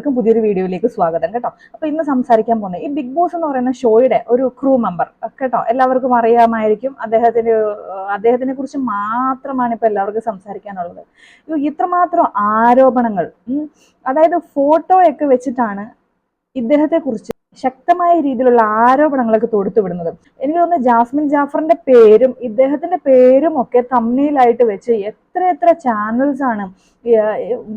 എല്ലാവർക്കും പുതിയൊരു വീഡിയോയിലേക്ക് സ്വാഗതം കേട്ടോ. അപ്പൊ ഇന്ന് സംസാരിക്കാൻ പോകുന്നത് ഈ ബിഗ് ബോസ് എന്ന് പറയുന്ന ഷോയുടെ ഒരു ക്രൂ മെമ്പർ കേട്ടോ. എല്ലാവർക്കും അറിയാമായിരിക്കും അദ്ദേഹത്തിന്റെ അദ്ദേഹത്തിനെ കുറിച്ച് മാത്രമാണ് ഇപ്പൊ എല്ലാവർക്കും സംസാരിക്കാനുള്ളത്. ഇത്രമാത്രം ആരോപണങ്ങൾ അതായത് ഫോട്ടോയൊക്കെ വെച്ചിട്ടാണ് ഇദ്ദേഹത്തെ കുറിച്ച് ശക്തമായ രീതിയിലുള്ള ആരോപണങ്ങളൊക്കെ തൊടുത്തു വിടുന്നത്. എനിക്ക് തോന്നുന്നു ജാസ്മിൻ ജാഫറിന്റെ പേരും ഇദ്ദേഹത്തിന്റെ പേരും ഒക്കെ തമ്മിലായിട്ട് വെച്ച് എത്ര എത്ര ചാനൽസ് ആണ്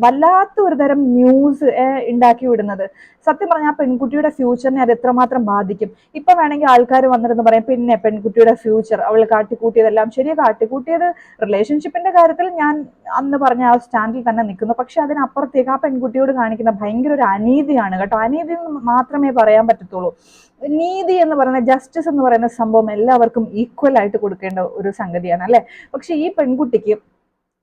വല്ലാത്ത ഒരു തരം ന്യൂസ് ഉണ്ടാക്കി വിടുന്നത്. സത്യം പറഞ്ഞാൽ ആ പെൺകുട്ടിയുടെ ഫ്യൂച്ചറിനെ അത് എത്രമാത്രം ബാധിക്കും? ഇപ്പൊ വേണമെങ്കിൽ ആൾക്കാർ വന്നിരുന്ന് പറയാം പിന്നെ പെൺകുട്ടിയുടെ ഫ്യൂച്ചർ അവൾ കാട്ടിക്കൂട്ടിയതെല്ലാം ശരി കാട്ടിക്കൂട്ടിയത് റിലേഷൻഷിപ്പിന്റെ കാര്യത്തിൽ ഞാൻ അന്ന് പറഞ്ഞ ആ സ്റ്റാൻഡിൽ തന്നെ നിൽക്കുന്നു. പക്ഷെ അതിനപ്പുറത്തേക്ക് ആ പെൺകുട്ടിയോട് കാണിക്കുന്ന ഭയങ്കര ഒരു അനീതിയാണ് കേട്ടോ. അനീതി മാത്രമേ പറയാൻ പറ്റത്തുള്ളൂ. നീതി എന്ന് പറയുന്ന ജസ്റ്റിസ് എന്ന് പറയുന്ന സംഭവം എല്ലാവർക്കും ഈക്വൽ ആയിട്ട് കൊടുക്കേണ്ട ഒരു സംഗതിയാണ് അല്ലെ? പക്ഷെ ഈ പെൺകുട്ടിക്ക്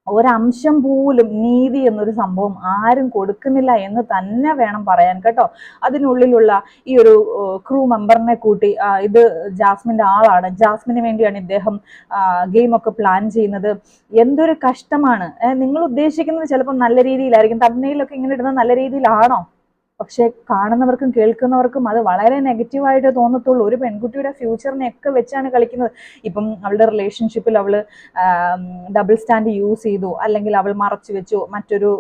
ഒരംശം പോലും നീതി എന്നൊരു സംഭവം ആരും കൊടുക്കുന്നില്ല എന്ന് തന്നെ വേണം പറയാൻ കേട്ടോ. അതിനുള്ളിലുള്ള ഈ ഒരു ക്രൂ മെമ്പറിനെ കൂട്ടി ഇത് ജാസ്മിന്റെ ആളാണ്. ജാസ്മിന് വേണ്ടിയാണ് ഇദ്ദേഹം ഗെയിം ഒക്കെ പ്ലാൻ ചെയ്യുന്നത്. എന്തൊരു കഷ്ടമാണ്. നിങ്ങൾ ഉദ്ദേശിക്കുന്നത് ചിലപ്പോൾ നല്ല രീതിയിലായിരിക്കും. തമ്മയിലൊക്കെ ഇങ്ങനെ ഇടുന്നത് നല്ല രീതിയിലാണോ? പക്ഷെ കാണുന്നവർക്കും കേൾക്കുന്നവർക്കും അത് വളരെ നെഗറ്റീവായിട്ട് തോന്നത്തുള്ളൂ. ഒരു പെൺകുട്ടിയുടെ ഫ്യൂച്ചറിനെ ഒക്കെ വെച്ചാണ് കളിക്കുന്നത്. ഇപ്പം അവളുടെ റിലേഷൻഷിപ്പിൽ അവൾ ഡബിൾ സ്റ്റാൻഡ് യൂസ് ചെയ്തു. അല്ലെങ്കിൽ അവൾ മറച്ചു വെച്ചു. മറ്റൊരു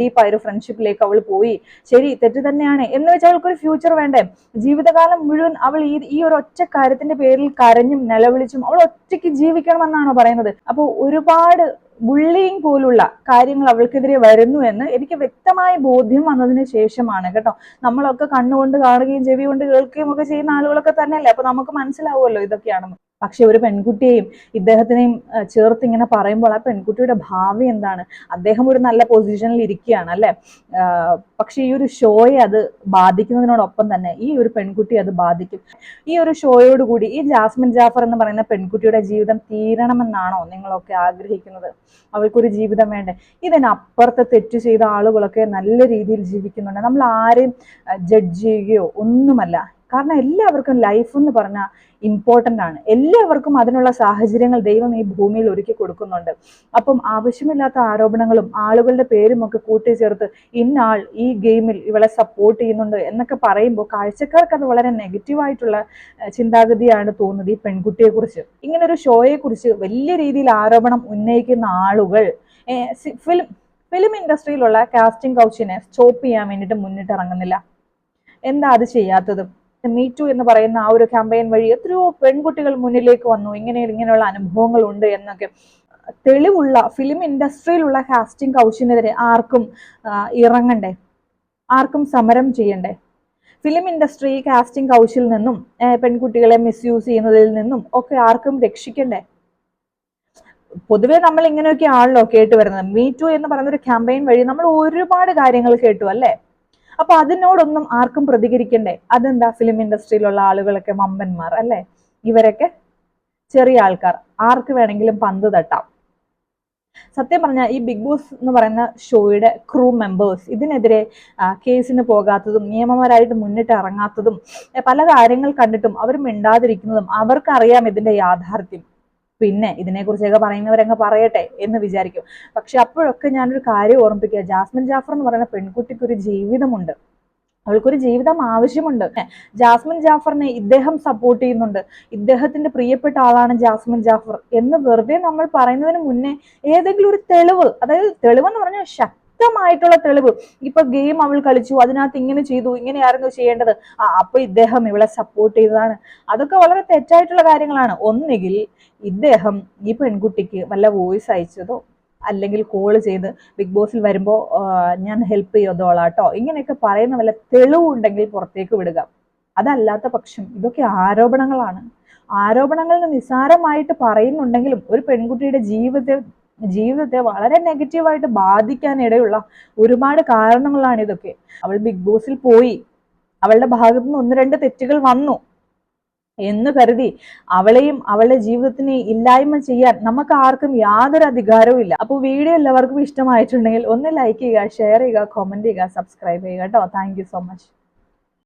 ഡീപ്പായ ഒരു ഫ്രണ്ട്ഷിപ്പിലേക്ക് അവൾ പോയി. ശരി തെറ്റ് തന്നെയാണ്. എന്ന് വെച്ചാൽ അവൾക്കൊരു ഫ്യൂച്ചർ വേണ്ടേ? ജീവിതകാലം മുഴുവൻ അവൾ ഈ ഈ ഒരു ഒറ്റ കാര്യത്തിന്റെ പേരിൽ കരഞ്ഞും നിലവിളിച്ചും അവൾ ഒറ്റയ്ക്ക് ജീവിക്കണമെന്നാണോ പറയുന്നത്. അപ്പോൾ ഒരുപാട് ബുള്ളിങ് പോലുള്ള കാര്യങ്ങൾ അവൾക്കെതിരെ വരുന്നു എന്ന് എനിക്ക് വ്യക്തമായ ബോധ്യം വന്നതിന് ശേഷമാണ് കേട്ടോ. നമ്മളൊക്കെ കണ്ണുകൊണ്ട് കാണുകയും ചെവി കൊണ്ട് കേൾക്കുകയും ഒക്കെ ചെയ്യുന്ന ആളുകളൊക്കെ തന്നെയല്ലേ? അപ്പൊ നമുക്ക് മനസ്സിലാവുമല്ലോ ഇതൊക്കെയാണെന്ന്. പക്ഷെ ഒരു പെൺകുട്ടിയെയും ഇദ്ദേഹത്തിനെയും ചേർത്ത് ഇങ്ങനെ പറയുമ്പോൾ ആ പെൺകുട്ടിയുടെ ഭാവി എന്താണ്? അദ്ദേഹം ഒരു നല്ല പൊസിഷനിൽ ഇരിക്കുകയാണ് അല്ലെ? പക്ഷെ ഈ ഒരു ഷോയെ അത് ബാധിക്കുന്നതിനോടൊപ്പം തന്നെ ഈ ഒരു പെൺകുട്ടി അത് ബാധിക്കും. ഈ ഒരു ഷോയോട് കൂടി ഈ ജാസ്മിൻ ജാഫർ എന്ന് പറയുന്ന പെൺകുട്ടിയുടെ ജീവിതം തീരണമെന്നാണോ നിങ്ങളൊക്കെ ആഗ്രഹിക്കുന്നത്? അവൾക്കൊരു ജീവിതം വേണ്ടേ? ഇതിനപ്പുറത്തെ തെറ്റ് ചെയ്ത ആളുകളൊക്കെ നല്ല രീതിയിൽ ജീവിക്കുന്നുണ്ട്. നമ്മൾ ആരെയും ജഡ്ജ് ചെയ്യുകയോ ഒന്നുമല്ല. കാരണം എല്ലാവർക്കും ലൈഫ് എന്ന് പറഞ്ഞാൽ ഇമ്പോർട്ടന്റ് ആണ്. എല്ലാവർക്കും അതിനുള്ള സാഹചര്യങ്ങൾ ദൈവം ഈ ഭൂമിയിൽ ഒരുക്കി കൊടുക്കുന്നുണ്ട്. അപ്പം ആവശ്യമില്ലാത്ത ആരോപണങ്ങളും ആളുകളുടെ പേരും ഒക്കെ കൂട്ടിച്ചേർത്ത് ഇന്നാൾ ഈ ഗെയിമിൽ ഇവളെ സപ്പോർട്ട് ചെയ്യുന്നുണ്ട് എന്നൊക്കെ പറയുമ്പോൾ കാഴ്ചക്കാർക്ക് അത് വളരെ നെഗറ്റീവായിട്ടുള്ള ചിന്താഗതിയാണ് തോന്നുന്നത് ഈ പെൺകുട്ടിയെക്കുറിച്ച് ഇങ്ങനൊരു ഷോയെക്കുറിച്ച് വലിയ രീതിയിൽ ആരോപണം ഉന്നയിക്കുന്ന ആളുകൾ ഫിലിം ഫിലിം ഇൻഡസ്ട്രിയിലുള്ള കാസ്റ്റിംഗ് കൗച്ചിനെ സ്റ്റോപ്പ് ചെയ്യാൻ വേണ്ടിയിട്ട് മുന്നിട്ടിറങ്ങുന്നില്ല. എന്താ അത് ചെയ്യാത്തത്? മീ ടു എന്ന് പറയുന്ന ആ ഒരു ക്യാമ്പയിൻ വഴി എത്രയോ പെൺകുട്ടികൾ മുന്നിലേക്ക് വന്നു. ഇങ്ങനെ ഇങ്ങനെയുള്ള അനുഭവങ്ങൾ ഉണ്ട് എന്നൊക്കെ. തെളിവുള്ള ഫിലിം ഇൻഡസ്ട്രിയിലുള്ള കാസ്റ്റിംഗ് കൗശിനെതിരെ ആർക്കും ഇറങ്ങണ്ടേ? ആർക്കും സമരം ചെയ്യണ്ടേ? ഫിലിം ഇൻഡസ്ട്രി കാസ്റ്റിംഗ് കൗശിൽ നിന്നും പെൺകുട്ടികളെ മിസ്യൂസ് ചെയ്യുന്നതിൽ നിന്നും ഒക്കെ ആർക്കും രക്ഷിക്കണ്ടേ? പൊതുവേ നമ്മൾ ഇങ്ങനെയൊക്കെ ആണല്ലോ കേട്ട് വരുന്നത്. മീ ടു എന്ന് പറയുന്ന ഒരു ക്യാമ്പയിൻ വഴി നമ്മൾ ഒരുപാട് കാര്യങ്ങൾ കേട്ടു അല്ലേ? അപ്പൊ അതിനോടൊന്നും ആർക്കും പ്രതികരിക്കണ്ടേ? അതെന്താ ഫിലിം ഇൻഡസ്ട്രിയിലുള്ള ആളുകളൊക്കെ മമ്പന്മാർ അല്ലെ? ഇവരൊക്കെ ചെറിയ ആൾക്കാർ. ആർക്ക് വേണമെങ്കിലും പന്ത് തട്ടാം. സത്യം പറഞ്ഞാൽ ഈ ബിഗ് ബോസ് എന്ന് പറയുന്ന ഷോയുടെ ക്രൂ മെമ്പേഴ്സ് ഇതിനെതിരെ കേസിന് പോകാത്തതും നിയമപരമായിട്ട് മുന്നിട്ട് ഇറങ്ങാത്തതും പല കാര്യങ്ങൾ കണ്ടിട്ടും അവർ മിണ്ടാതിരിക്കുന്നതും അവർക്കറിയാം ഇതിന്റെ യാഥാർത്ഥ്യം. പിന്നെ ഇതിനെക്കുറിച്ചൊക്കെ പറയുന്നവരങ്ങ് പറയട്ടെ എന്ന് വിചാരിക്കും. പക്ഷെ അപ്പോഴൊക്കെ ഞാനൊരു കാര്യം ഓർമ്മിപ്പിക്കുക. ജാസ്മിൻ ജാഫർ എന്ന് പറയുന്ന പെൺകുട്ടിക്ക് ഒരു ജീവിതമുണ്ട്. അവൾക്കൊരു ജീവിതം ആവശ്യമുണ്ട്. ജാസ്മിൻ ജാഫറിനെ ഇദ്ദേഹം സപ്പോർട്ട് ചെയ്യുന്നുണ്ട്. ഇദ്ദേഹത്തിന്റെ പ്രിയപ്പെട്ട ആളാണ് ജാസ്മിൻ ജാഫർ എന്ന് വെറുതെ നമ്മൾ പറയുന്നതിന് മുന്നേ ഏതെങ്കിലും ഒരു തെളിവ് അതായത് തെളിവെന്ന് പറഞ്ഞാൽ ശക്തമായിട്ടുള്ള തെളിവ്. ഇപ്പൊ ഗെയിം അവൾ കളിച്ചു അതിനകത്ത് ഇങ്ങനെ ചെയ്തു ഇങ്ങനെയായിരുന്നു ചെയ്യേണ്ടത്. ആ അപ്പൊ ഇദ്ദേഹം ഇവളെ സപ്പോർട്ട് ചെയ്തതാണ്. അതൊക്കെ വളരെ തെറ്റായിട്ടുള്ള കാര്യങ്ങളാണ്. ഒന്നുകിൽ ഇദ്ദേഹം ഈ പെൺകുട്ടിക്ക് വല്ല വോയിസ് അയച്ചതോ അല്ലെങ്കിൽ കോൾ ചെയ്ത് ബിഗ് ബോസിൽ വരുമ്പോ ഞാൻ ഹെൽപ്പ് ചെയ്തോളാട്ടോ ഇങ്ങനെയൊക്കെ പറയുന്ന വല്ല തെളിവുണ്ടെങ്കിൽ പുറത്തേക്ക് വിടുക. അതല്ലാത്ത പക്ഷം ഇതൊക്കെ ആരോപണങ്ങളാണ്. ആരോപണങ്ങൾ നിസ്സാരമായിട്ട് പറയുന്നുണ്ടെങ്കിലും ഒരു പെൺകുട്ടിയുടെ ജീവിതത്തെ ജീവിതത്തെ വളരെ നെഗറ്റീവായിട്ട് ബാധിക്കാനിടയുള്ള ഒരുപാട് കാരണങ്ങളാണ് ഇതൊക്കെ. അവൾ ബിഗ് ബോസിൽ പോയി. അവളുടെ ഭാഗത്തു നിന്ന് ഒന്ന് രണ്ട് തെറ്റുകൾ വന്നു. എന്ന് കരുതി അവളെയും അവളുടെ ജീവിതത്തിനെ ഇല്ലായ്മ ചെയ്യാൻ നമുക്ക് ആർക്കും യാതൊരു അധികാരവും ഇല്ല. അപ്പോൾ വീഡിയോ എല്ലാവർക്കും ഇഷ്ടമായിട്ടുണ്ടെങ്കിൽ ഒന്ന് ലൈക്ക് ചെയ്യുക ഷെയർ ചെയ്യുക കമന്റ് ചെയ്യുക സബ്സ്ക്രൈബ് ചെയ്യുക കേട്ടോ. Thank so much